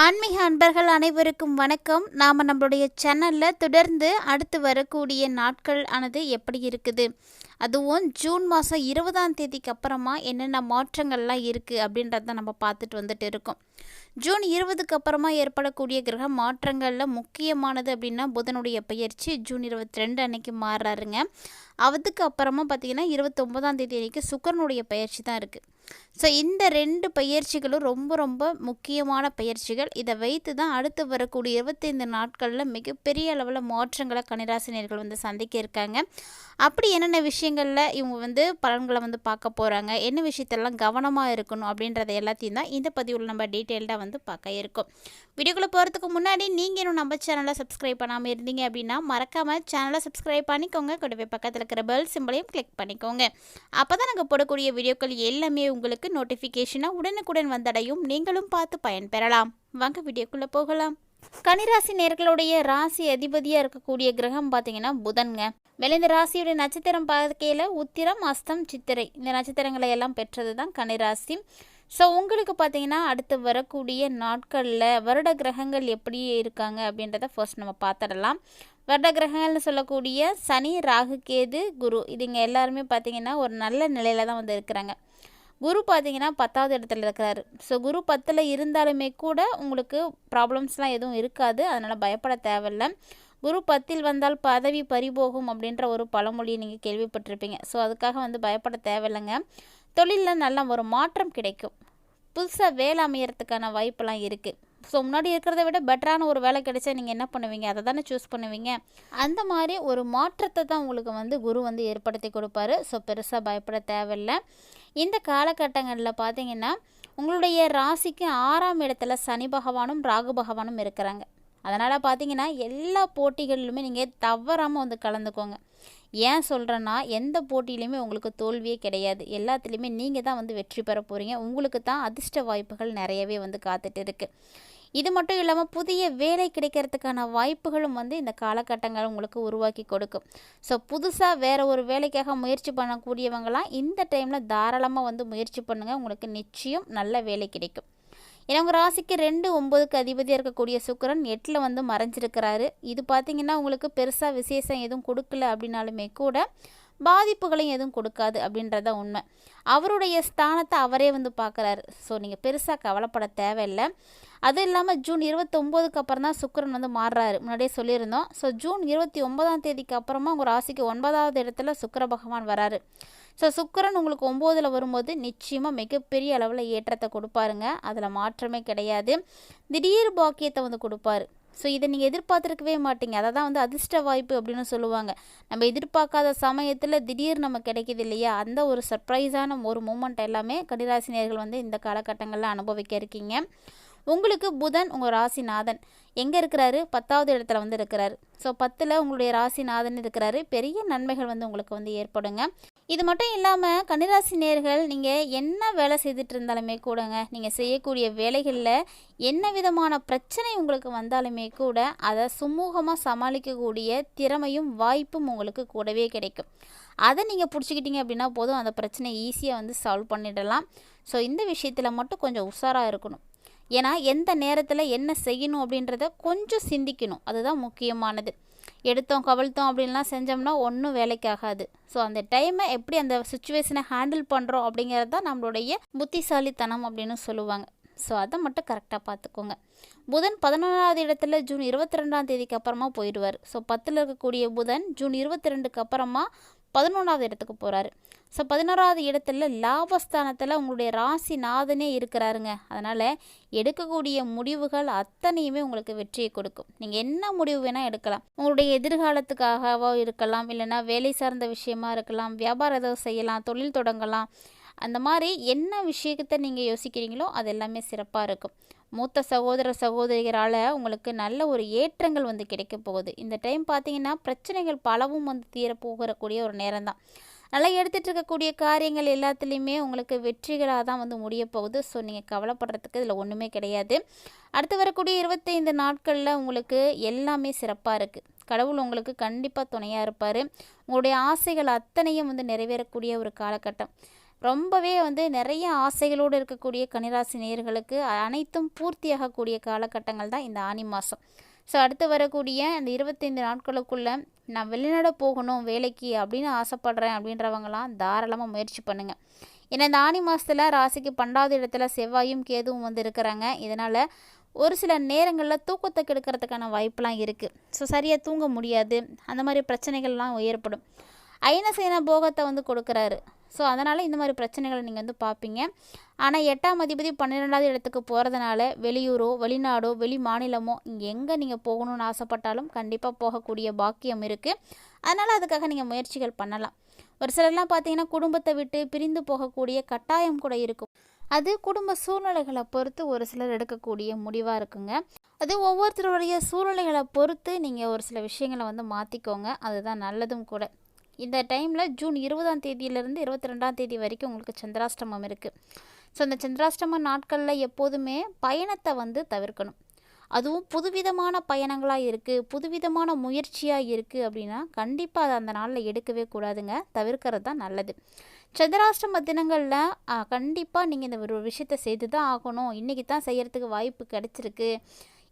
ஆன்மீக அன்பர்கள் அனைவருக்கும் வணக்கம். நாம் நம்மளுடைய சேனலில் தொடர்ந்து அடுத்து வரக்கூடிய நாட்கள் ஆனது எப்படி இருக்குது? அதுவும் ஜூன் மாதம் இருபதாம் தேதிக்கு அப்புறமா என்னென்ன மாற்றங்கள்லாம் இருக்குது அப்படின்றத நம்ம பார்த்துட்டு வந்துட்டு இருக்கோம். ஜூன் இருபதுக்கு அப்புறமா ஏற்படக்கூடிய கிரக மாற்றங்களில் முக்கியமானது அப்படின்னா புதனுடைய பயிற்சி. ஜூன் இருபத்தி ரெண்டு அன்னைக்கு மாறுறாருங்க. அதுக்கு அப்புறமா பார்த்திங்கன்னா இருபத்தொம்போதாம் தேதி அன்னைக்கு சுக்கரனுடைய பயிற்சி தான் இருக்குது ஸோ இந்த ரெண்டு பயிற்சிகளும் ரொம்ப ரொம்ப முக்கியமான பயிற்சிகள். இதை வைத்து தான் அடுத்து வரக்கூடிய இருபத்தைந்து நாட்களில் மிகப்பெரிய அளவில் மாற்றங்களை கன்னிராசினியர்கள் வந்து சந்திக்க இருக்காங்க. அப்படி என்னென்ன விஷயங்களில் இவங்க வந்து பலன்களை வந்து பார்க்க போகிறாங்க என்ன விஷயத்தெல்லாம் கவனமாக இருக்கணும் அப்படின்றத எல்லாத்தையும் தான் இந்த பதிவில் நம்ம டீட்டெயில்டாக வந்து பார்க்க இருக்கும். வீடியோக்குள்ளே போகிறதுக்கு முன்னாடி நீங்கள் இன்னும் நம்ம சேனலை சப்ஸ்கிரைப் பண்ணாமல் இருந்தீங்க அப்படின்னா மறக்காமல் சேனலை சப்ஸ்கிரைப் பண்ணிக்கோங்க. கூடவே பக்கத்தில் இருக்கிற பெல் சிம்பிளையும் கிளிக் பண்ணிக்கோங்க. அப்போ தான் நாங்கள் போடக்கூடிய வீடியோக்கள் எல்லாமே உங்களுக்கு நோட்டிஃபிகேஷனாக உடனுக்குடன் வந்தடையும். நீங்களும் பார்த்து பயன்பெறலாம் வாங்க வீடியோக்குள்ளே போகலாம். கனிராசி நேர்களுடைய ராசி அதிபதியாக இருக்கக்கூடிய கிரகம் பார்த்தீங்கன்னா புதன்ங்க. மேலே இந்த ராசியுடைய நட்சத்திரம் பார்க்கையில் உத்திரம் அஸ்தம் சித்திரை. இந்த நட்சத்திரங்களை எல்லாம் பெற்றது தான் கனிராசி ஸோ உங்களுக்கு பார்த்தீங்கன்னா அடுத்து வரக்கூடிய நாட்களில் வருட கிரகங்கள் எப்படி இருக்காங்க அப்படின்றத ஃபர்ஸ்ட் நம்ம பார்த்துடலாம். வருட கிரகங்கள்னு சொல்லக்கூடிய சனி ராகு கேது குரு இதுங்க எல்லாருமே பார்த்தீங்கன்னா ஒரு நல்ல நிலையில தான் வந்து இருக்கிறாங்க. குரு பார்த்தீங்கன்னா பத்தாவது இடத்துல இருக்கிறாரு. ஸோ குரு பத்தில் இருந்தாலுமே கூட உங்களுக்கு ப்ராப்ளம்ஸ்லாம் எதுவும் இருக்காது. அதனால் பயப்பட தேவையில்ல. குரு பத்தில் வந்தால் பதவி பறிபோகும் அப்படின்ற ஒரு பழமொழியை நீங்கள் கேள்விப்பட்டிருப்பீங்க. ஸோ அதுக்காக வந்து பயப்பட தேவையில்லைங்க. தொழிலில் நல்ல ஒரு மாற்றம் கிடைக்கும். புதுசாக வேலை அமையறதுக்கான வாய்ப்பெல்லாம் இருக்குது ஸோ முன்னாடி இருக்கிறத விட பெட்டரான ஒரு வேலை கிடைச்சா நீங்கள் என்ன பண்ணுவீங்க? அதை தானே சூஸ் பண்ணுவீங்க. அந்த மாதிரி ஒரு மாற்றத்தை தான் உங்களுக்கு வந்து குரு வந்து ஏற்படுத்தி கொடுப்பாரு. ஸோ பெருசாக பயப்பட தேவையில்லை. இந்த காலகட்டங்களில் பார்த்தீங்கன்னா உங்களுடைய ராசிக்கு ஆறாம் இடத்துல சனி பகவானும் ராகு பகவானும் இருக்கிறாங்க. அதனால் பார்த்தீங்கன்னா எல்லா போட்டிகளிலுமே நீங்கள் தவறாமல் வந்து கலந்துக்கோங்க. ஏன் சொல்கிறேன்னா எந்த போட்டியிலையுமே உங்களுக்கு தோல்வியே கிடையாது. எல்லாத்துலேயுமே நீங்கள் தான் வந்து வெற்றி பெற போகிறீங்க உங்களுக்கு தான் அதிர்ஷ்ட வாய்ப்புகள் நிறையவே வந்து காத்துட்டு இருக்குது இது மட்டும் இல்லாமல் புதிய வேலை கிடைக்கிறதுக்கான வாய்ப்புகளும் வந்து இந்த காலகட்டங்கள் உங்களுக்கு உருவாக்கி கொடுக்கும். ஸோ புதுசாக வேறு ஒரு வேலைக்காக முயற்சி பண்ணக்கூடியவங்களாம் இந்த டைமில் தாராளமாக வந்து முயற்சி பண்ணுங்கள் உங்களுக்கு நிச்சயம் நல்ல வேலை கிடைக்கும். ஏன்னா உங்கள் ராசிக்கு ரெண்டு ஒம்பதுக்கு அதிபதியாக இருக்கக்கூடிய சுக்கரன் எட்டில் வந்து மறைஞ்சிருக்கிறாரு. இது பார்த்திங்கன்னா உங்களுக்கு பெருசாக விசேஷம் எதுவும் கொடுக்கல அப்படின்னாலுமே கூட பாதிப்புகளையும் எதுவும் கொடுக்காது அப்படின்றத உண்மை. அவருடைய ஸ்தானத்தை அவரே வந்து பார்க்குறாரு. ஸோ நீங்கள் பெருசாக கவலைப்பட தேவையில்லை. அது இல்லாமல் ஜூன் இருபத்தொம்போதுக்கு அப்புறம் தான் சுக்கரன் வந்து மாறுறாரு. முன்னாடியே சொல்லியிருந்தோம். ஸோ ஜூன் இருபத்தி ஒன்பதாம் தேதிக்கு அப்புறமா உங்கள் ராசிக்கு ஒன்பதாவது இடத்துல சுக்கர பகவான் வராரு. ஸோ சுக்கரன் உங்களுக்கு ஒம்போதில் வரும்போது நிச்சயமாக மிகப்பெரிய அளவில் ஏற்றத்தை கொடுப்பாருங்க. அதில் மாற்றமே கிடையாது. திடீர் பாக்கியத்தை வந்து கொடுப்பாரு. ஸோ இதை நீங்கள் எதிர்பார்த்துருக்கவே மாட்டீங்க. அதை தான் வந்து அதிர்ஷ்ட வாய்ப்பு அப்படின்னு சொல்லுவாங்க. நம்ம எதிர்பார்க்காத சமயத்தில் திடீர் நம்ம கிடைக்கிது இல்லையா? அந்த ஒரு சர்ப்ரைஸான ஒரு மூமெண்ட் எல்லாமே கடிராசினியர்கள் வந்து இந்த காலகட்டங்களில் அனுபவிக்க இருக்கீங்க. உங்களுக்கு புதன் உங்கள் ராசிநாதன். எங்கே இருக்கிறாரு? பத்தாவது இடத்துல வந்து இருக்கிறாரு. ஸோ பத்தில் உங்களுடைய ராசிநாதன் இருக்கிறாரு. பெரிய நன்மைகள் வந்து உங்களுக்கு வந்து ஏற்படுங்க. இது மட்டும் இல்லாமல் கன்னிராசி நேர்கள் நீங்கள் என்ன வேலை செய்துட்டு இருந்தாலுமே கூடங்க நீங்கள் செய்யக்கூடிய வேலைகளில் என்ன விதமான பிரச்சனை உங்களுக்கு வந்தாலுமே கூட அதை சுமூகமாக சமாளிக்கக்கூடிய திறமையும் வாய்ப்பும் உங்களுக்கு கூடவே கிடைக்கும். அதை நீங்கள் பிடிச்சிக்கிட்டீங்க அப்படின்னா போதும் அந்த பிரச்சனையை ஈஸியாக வந்து சால்வ் பண்ணிடலாம். ஸோ இந்த விஷயத்தில் மட்டும் கொஞ்சம் உஷாராக இருக்கணும். ஏன்னா எந்த நேரத்தில் என்ன செய்யணும் அப்படின்றத கொஞ்சம் சிந்திக்கணும். அதுதான் முக்கியமானது. எடுத்தோம் கவிழ்த்தோம் அப்படின்லாம் செஞ்சோம்னா ஒன்றும் வேலைக்காகாது. ஸோ அந்த டைமை எப்படி அந்த சுச்சுவேஷனை ஹேண்டில் பண்ணுறோம் அப்படிங்கிறது தான் நம்மளுடைய புத்திசாலித்தனம் அப்படின்னு சொல்லுவாங்க. ஸோ அதை மட்டும் கரெக்டாக பார்த்துக்கோங்க. புதன் பதினொன்றாவது இடத்துல ஜூன் இருபத்தி ரெண்டாம் தேதிக்கு அப்புறமா போயிடுவார். ஸோ பத்தில் இருக்கக்கூடிய புதன் ஜூன் இருபத்தி ரெண்டுக்கு அப்புறமா பதினொன்றாவது இடத்துக்கு போகிறாரு ஸோ பதினோராவது இடத்துல லாபஸ்தானத்தில் உங்களுடைய ராசி நாதனே இருக்கிறாருங்க. அதனால் எடுக்கக்கூடிய முடிவுகள் அத்தனையுமே உங்களுக்கு வெற்றியை கொடுக்கும். நீங்கள் என்ன முடிவு வேணால் எடுக்கலாம். உங்களுடைய எதிர்காலத்துக்காகவோ இருக்கலாம். இல்லைன்னா வேலை சார்ந்த விஷயமா இருக்கலாம். வியாபாரம் ஏதோ செய்யலாம். தொழில் தொடங்கலாம். அந்த மாதிரி என்ன விஷயத்தை நீங்கள் யோசிக்கிறீங்களோ அது எல்லாமே சிறப்பாக இருக்கும். மூத்த சகோதர சகோதரிகளால் உங்களுக்கு நல்ல ஒரு ஏற்றங்கள் வந்து கிடைக்க போகுது. இந்த டைம் பார்த்தீங்கன்னா பிரச்சனைகள் பலவும் வந்து தீரப்போகிறக்கூடிய ஒரு நேரம் தான் நல்லா எடுத்துகிட்டு இருக்கக்கூடிய காரியங்கள் எல்லாத்துலேயுமே உங்களுக்கு வெற்றிகளாக தான் வந்து முடிய போகுது. ஸோ நீங்கள் கவலைப்படுறதுக்கு இதில் ஒன்றுமே கிடையாது. அடுத்து வரக்கூடிய இருபத்தைந்து நாட்களில் உங்களுக்கு எல்லாமே சிறப்பாக இருக்குது கடவுள் உங்களுக்கு கண்டிப்பாக துணையாக இருப்பார். உங்களுடைய ஆசைகள் அத்தனையும் வந்து நிறைவேறக்கூடிய ஒரு காலகட்டம். ரொம்பவே வந்து நிறைய ஆசைகளோடு இருக்கக்கூடிய கன்னிராசி நேயர்களுக்கு அனைத்தும் பூர்த்தியாகக்கூடிய காலகட்டங்கள் தான் இந்த ஆனி மாதம் ஸோ அடுத்து வரக்கூடிய அந்த இருபத்தைந்து நாட்களுக்குள்ளே நான் வெளிநாடு போகணும் வேலைக்கு அப்படின்னு ஆசைப்பட்றேன் அப்படின்றவங்களாம் தாராளமாக முயற்சி பண்ணுங்கள் ஏன்னா இந்த ஆனி மாதத்தில் ராசிக்கு பன்னெண்டாவது இடத்துல செவ்வாயும் கேதுவும் வந்து இருக்கிறாங்க. இதனால் ஒரு சில நேரங்களில் தூக்கத்தை கெடுக்கிறதுக்கான வாய்ப்பெலாம் இருக்குது ஸோ சரியாக தூங்க முடியாது. அந்த மாதிரி பிரச்சனைகள்லாம் ஏற்படும். ஐநசேன போகத்தை வந்து கொடுக்குறாரு. ஸோ அதனால் இந்த மாதிரி பிரச்சனைகளை நீங்கள் வந்து பார்ப்பீங்க ஆனால் எட்டாம் அதிபதி பன்னிரெண்டாவது இடத்துக்கு போகிறதுனால வெளியூரோ வெளிநாடோ வெளி மாநிலமோ இங்கே எங்கே நீங்கள் போகணும்னு ஆசைப்பட்டாலும் கண்டிப்பாக போகக்கூடிய பாக்கியம் இருக்குது அதனால் அதுக்காக நீங்கள் முயற்சிகள் பண்ணலாம். ஒரு சிலர்லாம் பார்த்தீங்கன்னா குடும்பத்தை விட்டு பிரிந்து போகக்கூடிய கட்டாயம் கூட இருக்கும். அது குடும்ப சூழ்நிலைகளை பொறுத்து ஒரு சிலர் எடுக்கக்கூடிய முடிவாக இருக்குங்க. அது ஒவ்வொருத்தருடைய சூழ்நிலைகளை பொறுத்து நீங்கள் ஒரு சில விஷயங்களை வந்து மாற்றிக்கோங்க அதுதான் நல்லதும் கூட. இந்த டைமில் ஜூன் இருபதாம் தேதியிலேருந்து இருபத்தி ரெண்டாம் தேதி வரைக்கும் உங்களுக்கு சந்திராஷ்டமம் இருக்குது ஸோ அந்த சந்திராஷ்டம நாட்களில் எப்போதுமே பயணத்தை வந்து தவிர்க்கணும். அதுவும் புதுவிதமான பயணங்களாக இருக்குது புதுவிதமான முயற்சியாக இருக்குது அப்படின்னா கண்டிப்பாக அதை அந்த நாளில் எடுக்கவே கூடாதுங்க. தவிர்க்கிறது தான் நல்லது. சந்திராஷ்டம தினங்களில் கண்டிப்பாக நீங்கள் இந்த ஒரு விஷயத்தை செய்து தான் ஆகணும். இன்றைக்கி தான் செய்கிறதுக்கு வாய்ப்பு கிடச்சிருக்கு.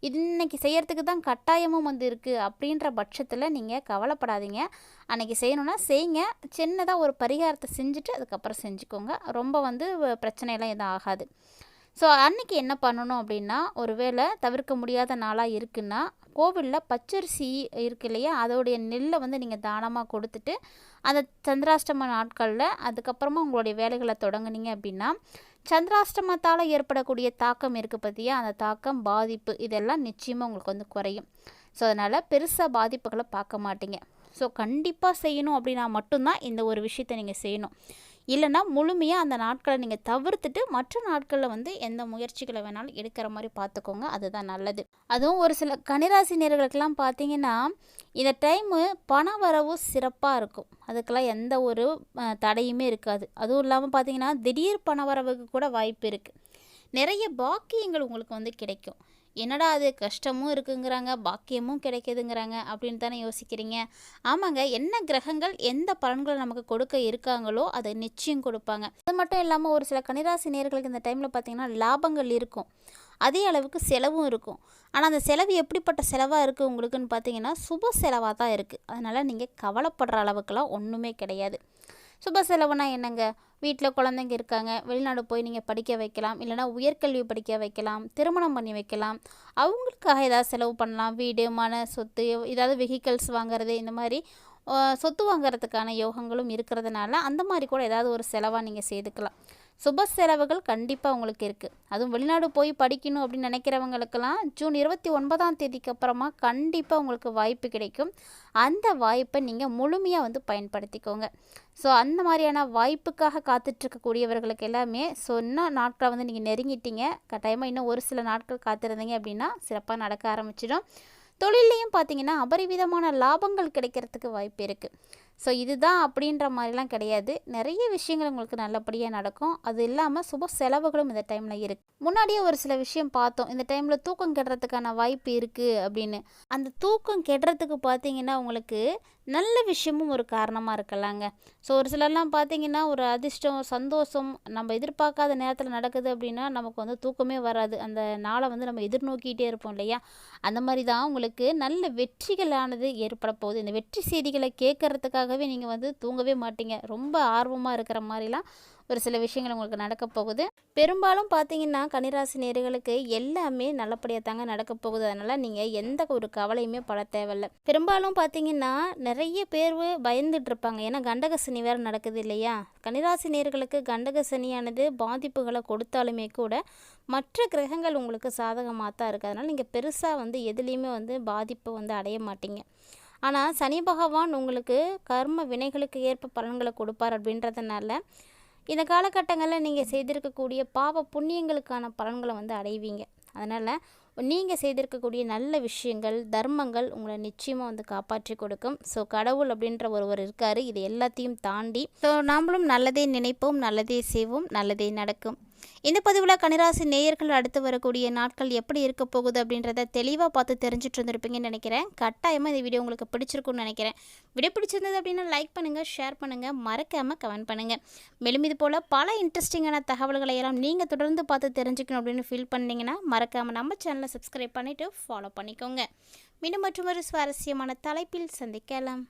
இன்னைக்கு செய்கிறதுக்கு தான் கட்டாயமும் வந்து இருக்குது அப்படின்ற பட்சத்தில் நீங்கள் கவலைப்படாதீங்க. அன்றைக்கி செய்யணுன்னா செய்யுங்க சின்னதாக ஒரு பரிகாரத்தை செஞ்சுட்டு அதுக்கப்புறம் செஞ்சுக்கோங்க. ரொம்ப வந்து பிரச்சனையெல்லாம் எதுவும் ஆகாது. ஸோ அன்றைக்கி என்ன பண்ணணும் அப்படின்னா ஒரு வேளை தவிர்க்க முடியாத நாளாக இருக்குன்னா கோவிலில் பச்சரிசி இருக்கு இல்லையா? அதோடைய நெல்லை வந்து நீங்கள் தானமாக கொடுத்துட்டு அந்த சந்திராஷ்டம நாட்களில் அதுக்கப்புறமா உங்களுடைய வேலைகளை தொடங்குனீங்க அப்படின்னா சந்திராஷ்டமத்தால் ஏற்படக்கூடிய தாக்கம் இருக்குது பார்த்தியா அந்த தாக்கம் பாதிப்பு இதெல்லாம் நிச்சயமாக உங்களுக்கு வந்து குறையும். ஸோ அதனால் பெருசாக பாதிப்புகளை பார்க்க மாட்டீங்க. ஸோ கண்டிப்பாக செய்யணும் அப்படின்னா மட்டும்தான் இந்த ஒரு விஷயத்தை நீங்கள் செய்யணும். இல்லைன்னா முழுமையாக அந்த நாட்களை நீங்கள் தவிர்த்துட்டு மற்ற நாட்களில் வந்து எந்த முயற்சிகளை வேணாலும் எடுக்கிற மாதிரி பார்த்துக்கோங்க அதுதான் நல்லது. அதுவும் ஒரு சில கனிராசி நேர்களுக்கெல்லாம் பார்த்தீங்கன்னா இந்த டைமு பண வரவு சிறப்பாக இருக்கும். அதுக்கெல்லாம் எந்த ஒரு தடையுமே இருக்காது. அதுவும் இல்லாமல் பார்த்தீங்கன்னா திடீர் பண வரவுக்கு கூட வாய்ப்பு இருக்குது நிறைய பாக்கியங்கள் உங்களுக்கு வந்து கிடைக்கும். என்னடா அது கஷ்டமும் இருக்குங்கிறாங்க பாக்கியமும் கிடைக்கிதுங்கிறாங்க அப்படின்னு தானே யோசிக்கிறீங்க. ஆமாங்க என்ன கிரகங்கள் எந்த பலன்களை நமக்கு கொடுக்க இருக்காங்களோ அதை நிச்சயம் கொடுப்பாங்க. அது மட்டும் இல்லாமல் ஒரு சில கனிராசி நேர்களுக்கு இந்த டைமில் பார்த்தீங்கன்னா லாபங்கள் இருக்கும். அதே அளவுக்கு செலவும் இருக்கும். ஆனால் அந்த செலவு எப்படிப்பட்ட செலவாக இருக்குது உங்களுக்குன்னு பார்த்தீங்கன்னா சுப செலவாக தான் இருக்குது அதனால் நீங்கள் கவலைப்படுற அளவுக்குலாம் ஒன்றுமே கிடையாது. சுப செலவுனா என்னங்க? வீட்டில் குழந்தைங்க இருக்காங்க. வெளிநாடு போய் நீங்கள் படிக்க வைக்கலாம். இல்லைனா உயர்கல்வி படிக்க வைக்கலாம். திருமணம் பண்ணி வைக்கலாம். அவங்களுக்காக ஏதாவது செலவு பண்ணலாம். வீடு மன சொத்து ஏதாவது வெஹிக்கல்ஸ் வாங்குறது இந்த மாதிரி சொத்து வாங்குறதுக்கான யோகங்களும் இருக்கிறதுனால அந்த மாதிரி கூட ஏதாவது ஒரு செலவாக நீங்கள் செய்துக்கலாம். சுப செலவுகள் கண்டிப்பாக உங்களுக்கு இருக்குது அதுவும் வெளிநாடு போய் படிக்கணும் அப்படின்னு நினைக்கிறவங்களுக்கெல்லாம் ஜூன் இருபத்தி ஒன்பதாம் தேதிக்கு அப்புறமா கண்டிப்பாக உங்களுக்கு வாய்ப்பு கிடைக்கும். அந்த வாய்ப்பை நீங்கள் முழுமையாக வந்து பயன்படுத்திக்கோங்க. ஸோ அந்த மாதிரியான வாய்ப்புக்காக காத்துட்ருக்கக்கூடியவர்களுக்கு எல்லாமே ஸோ இன்னும் நாட்களை வந்து நீங்கள் நெருங்கிட்டீங்க. கட்டாயமாக இன்னும் ஒரு சில நாட்கள் காத்திருந்தீங்க அப்படின்னா சிறப்பாக நடக்க ஆரம்பிச்சிடும். தொழிலையும் பார்த்தீங்கன்னா அபரிவிதமான லாபங்கள் கிடைக்கிறதுக்கு வாய்ப்பு இருக்குது ஸோ இதுதான் அப்படின்ற மாதிரிலாம் கிடையாது. நிறைய விஷயங்கள் உங்களுக்கு நல்லபடியாக நடக்கும். அது இல்லாமல் சுப செலவுகளும் இந்த டைமில் இருக்குது முன்னாடியே ஒரு சில விஷயம் பார்த்தோம். இந்த டைமில் தூக்கம் கெடுறதுக்கான வாய்ப்பு இருக்குது அப்படின்னு. அந்த தூக்கம் கெடுறதுக்கு பார்த்தீங்கன்னா உங்களுக்கு நல்ல விஷயமும் ஒரு காரணமாக இருக்கலாங்க. ஸோ ஒரு சிலர்லாம் பார்த்தீங்கன்னா ஒரு அதிர்ஷ்டம் சந்தோஷம் நம்ம எதிர்பார்க்காத நேரத்தில் நடக்குது அப்படின்னா நமக்கு வந்து தூக்கமே வராது. அந்த நாளை வந்து நம்ம எதிர்நோக்கிட்டே இருப்போம் இல்லையா? அந்த மாதிரி தான் உங்களுக்கு நல்ல வெற்றிகளானது ஏற்பட போகுது. இந்த வெற்றி செய்திகளை கேட்கறதுக்காக அதுக்காகவே நீங்கள் வந்து தூங்கவே மாட்டீங்க. ரொம்ப ஆர்வமாக இருக்கிற மாதிரிலாம் ஒரு சில விஷயங்கள் உங்களுக்கு நடக்க போகுது. பெரும்பாலும் பார்த்தீங்கன்னா கன்னிராசி நேர்களுக்கு எல்லாமே நல்லபடியாக தாங்க நடக்க போகுது. அதனால் நீங்கள் எந்த ஒரு கவலையுமே பட தேவையில்ல. பெரும்பாலும் பார்த்தீங்கன்னா நிறைய பேர் பயந்துட்டு இருப்பாங்க. ஏன்னா கண்டக சனி வேறு நடக்குது இல்லையா? கன்னிராசி நேர்களுக்கு கண்டக சனியானது பாதிப்புகளை கொடுத்தாலுமே கூட மற்ற கிரகங்கள் உங்களுக்கு சாதகமாக தான் இருக்குது அதனால் நீங்கள் பெருசாக வந்து எதுலேயுமே வந்து பாதிப்பை வந்து அடைய மாட்டீங்க. ஆனால் சனி பகவான் உங்களுக்கு கர்ம வினைகளுக்கு ஏற்ப பலன்களை கொடுப்பார் அப்படின்றதுனால இந்த காலகட்டங்களில் நீங்கள் செய்திருக்கக்கூடிய பாவ புண்ணியங்களுக்கான பலன்களை வந்து அடைவீங்க. அதனால் நீங்கள் செய்திருக்கக்கூடிய நல்ல விஷயங்கள் தர்மங்கள் உங்களை நிச்சயமாக வந்து காப்பாற்றி கொடுக்கும். ஸோ கடவுள் அப்படின்ற ஒருவர் இருக்கார். இது எல்லாத்தையும் தாண்டி ஸோ நாமளும் நல்லதே நினைப்போம் நல்லதே செய்வோம் நல்லதே நடக்கும். இந்த பதிவில் கனிராசி நேயர்கள் அடுத்து வரக்கூடிய நாட்கள் எப்படி இருக்க போகுது அப்படின்றத தெளிவாக பார்த்து தெரிஞ்சுட்டு இருந்திருப்பீங்கன்னு நினைக்கிறேன். கட்டாயமாக இந்த வீடியோ உங்களுக்கு பிடிச்சிருக்கும்னு நினைக்கிறேன். வீடியோ பிடிச்சிருந்தது அப்படின்னா லைக் பண்ணுங்கள் ஷேர் பண்ணுங்கள் மறக்காமல் கமெண்ட் பண்ணுங்கள் மேலும் இது போல் பல இன்ட்ரெஸ்டிங்கான தகவல்களை எல்லாம் நீங்கள் தொடர்ந்து பார்த்து தெரிஞ்சுக்கணும் அப்படின்னு ஃபீல் பண்ணீங்கன்னா மறக்காமல் நம்ம சேனலை சப்ஸ்கிரைப் பண்ணிவிட்டு ஃபாலோ பண்ணிக்கோங்க. மீண்டும் மற்றொரு சுவாரஸ்யமான தலைப்பில் சந்திக்கலாம்.